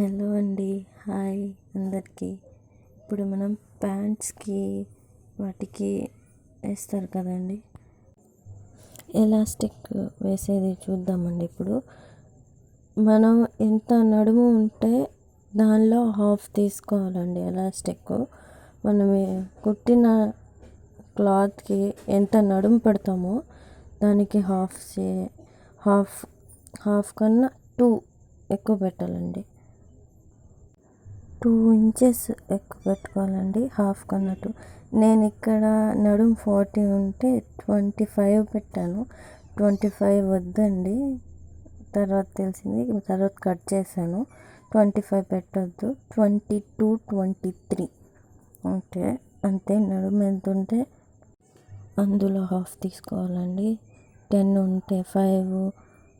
Hello అండి. Hi అందరికీ. ఇప్పుడు మనం ప్యాంట్స్కి వాటికి వేస్తారు కదండి. ఎలాస్టిక్ వేసేది చూద్దామండి ఇప్పుడు. మనం ఎంత నడుము ఉంటే దానిలో హాఫ్ తీసుకోవాలండి ఎలాస్టిక్. మనం కుట్టిన క్లాత్కి ఎంత నడుము పెడతామో దానికి హాఫ్ చే హాఫ్ హాఫ్ కన్నా టూ ఎక్కువ పెట్టాలండి. టూ ఇంచెస్ ఎక్కువ పెట్టుకోవాలండి హాఫ్ కన్నట్టు నేను ఇక్కడ నడుం ఫార్టీ ఉంటే ట్వంటీ ఫైవ్ పెట్టాను. ట్వంటీ ఫైవ్ వద్దండి. తర్వాత తెలిసింది తర్వాత కట్ చేశాను. ట్వంటీ ఫైవ్ పెట్టద్దు. Twenty two twenty three. Okay అంతే. నడుము ఎంత ఉంటే అందులో హాఫ్ తీసుకోవాలండి. టెన్ ఉంటే ఫైవ్.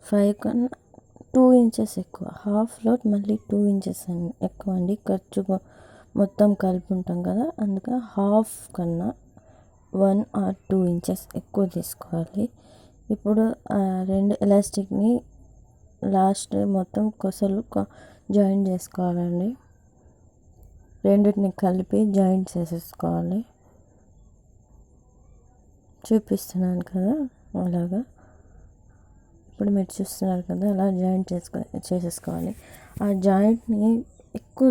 ఫైవ్ కన్నా టూ ఇంచెస్ ఎక్కువ. హాఫ్లో మళ్ళీ టూ ఇంచెస్ ఎక్కువ అండి. ఖర్చు మొత్తం కలిపి ఉంటాం కదా. అందుకే హాఫ్ కన్నా వన్ ఆర్ టూ ఇంచెస్ ఎక్కువ తీసుకోవాలి. ఇప్పుడు రెండు ఎలాస్టిక్ని లాస్ట్ మొత్తం కొసలు జాయిన్ చేసుకోవాలండి. రెండింటిని కలిపి జాయింట్ చేసేసుకోవాలి. చూపిస్తున్నాను కదా అలాగా. ఇప్పుడు మీరు చూస్తున్నారు కదా అలా జాయింట్ చేసుకో చేసేసుకోవాలి. ఆ జాయింట్ని ఎక్కువ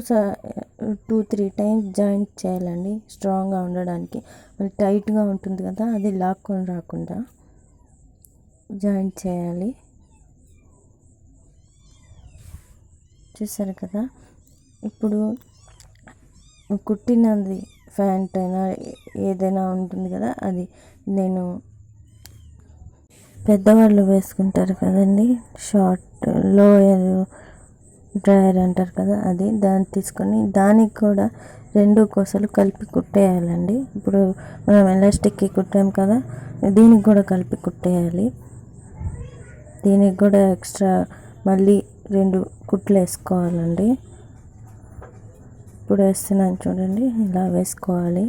టూ త్రీ టైమ్స్ జాయింట్ చేయాలండి స్ట్రాంగ్గా ఉండడానికి. మళ్ళీ టైట్గా ఉంటుంది కదా అది లాక్కొని రాకుండా జాయింట్ చేయాలి. చూసారు కదా? ఇప్పుడు కుట్టినది ప్యాంట్ అయినా ఏదైనా ఉంటుంది కదా అది నేను పెద్దవాళ్ళు వేసుకుంటారు కదండి. షార్ట్ లోయర్ డ్రైయర్ అంటారు కదా అది దాన్ని తీసుకొని దానికి కూడా రెండు కోసలు కలిపి కుట్టేయాలండి. ఇప్పుడు మనం ఎలాస్టిక్కి కుట్టాం కదా దీనికి కూడా కలిపి కుట్టేయాలి. దీనికి కూడా ఎక్స్ట్రా మళ్ళీ రెండు కుట్లు వేసుకోవాలండి. ఇప్పుడు వేస్తున్నాను చూడండి ఇలా వేసుకోవాలి.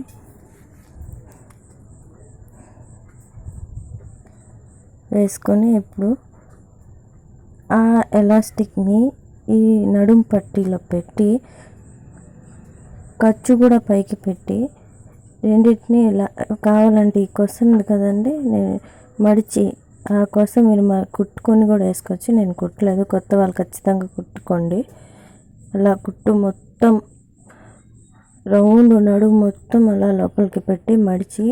వేసుకొని ఇప్పుడు ఆ ఎలాస్టిక్ని ఈ నడుం పట్టీలో పెట్టి ఖర్చు కూడా పైకి పెట్టి రెండింటిని ఇలా కావాలంటే ఈ కోసం కదండి నేను మడిచి ఆ కోసం మీరు మా కుట్టుకొని కూడా వేసుకోవచ్చు. నేను కుట్టలేదు కొత్త వాళ్ళు ఖచ్చితంగా కుట్టుకోండి. అలా కుట్టు మొత్తం రౌండ్ నడుము మొత్తం అలా లోపలికి పెట్టి మడిచి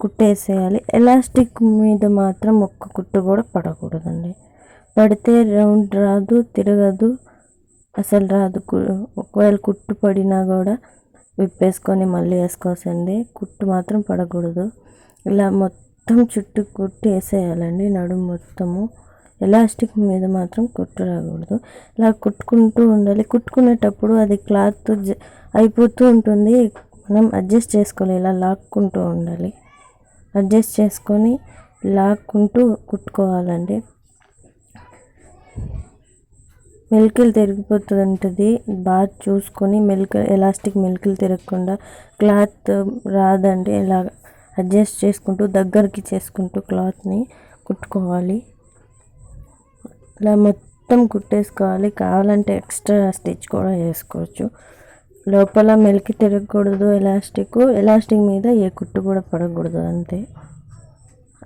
కుట్టేసేయాలి. ఎలాస్టిక్ మీద మాత్రం ఒక్క కుట్టు కూడా పడకూడదండి. పడితే రౌండ్ రాదు తిరగదు. అసలు రాదు. ఒకవేళ కుట్టు పడినా కూడా విప్పేసుకొని మళ్ళీ వేసుకోవాల్సింది. కుట్టు మాత్రం పడకూడదు. ఇలా మొత్తం చుట్టూ కుట్టి వేసేయాలండి నడుము మొత్తము. ఎలాస్టిక్ మీద మాత్రం కుట్టు రాకూడదు. ఇలా కుట్టుకుంటూ ఉండాలి. కుట్టుకునేటప్పుడు అది క్లాత్ అయిపోతూ ఉంటుంది. మనం అడ్జస్ట్ చేసుకోవాలి ఇలా లాక్కుంటూ ఉండాలి. అడ్జస్ట్ చేసుకొని లాక్కుంటూ కుట్టుకోవాలండి. మెలికలు తిరిగిపోతుంది ఉంటుంది బాగా చూసుకొని మెలిక ఎలాస్టిక్ మెలికలు తిరగకుండా క్లాత్ రాదండి. ఇలా అడ్జస్ట్ చేసుకుంటూ దగ్గరికి చేసుకుంటూ క్లాత్ని కుట్టుకోవాలి. ఇలా మొత్తం కుట్టేసుకోవాలి. కావాలంటే ఎక్స్ట్రా స్టిచ్ కూడా చేసుకోవచ్చు. లోపల మెలికి తిరగకూడదు ఎలాస్టిక్. ఎలాస్టిక్ మీద ఏ కుట్టు కూడా పడకూడదు అంతే.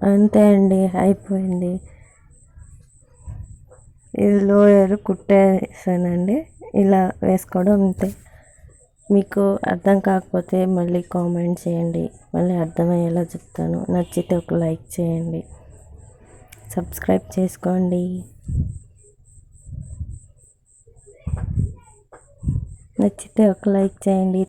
అంతే అండి అయిపోయింది. ఇది లోయర్ కుట్టేసానండి. ఇలా వేసుకోవడం అంతే. మీకు అర్థం కాకపోతే మళ్ళీ కామెంట్ చేయండి. మళ్ళీ అర్థమయ్యేలా చెప్తాను. నచ్చితే ఒక లైక్ చేయండి. సబ్స్క్రైబ్ చేసుకోండి. నచ్చితే ఒక లైక్ చేయండి.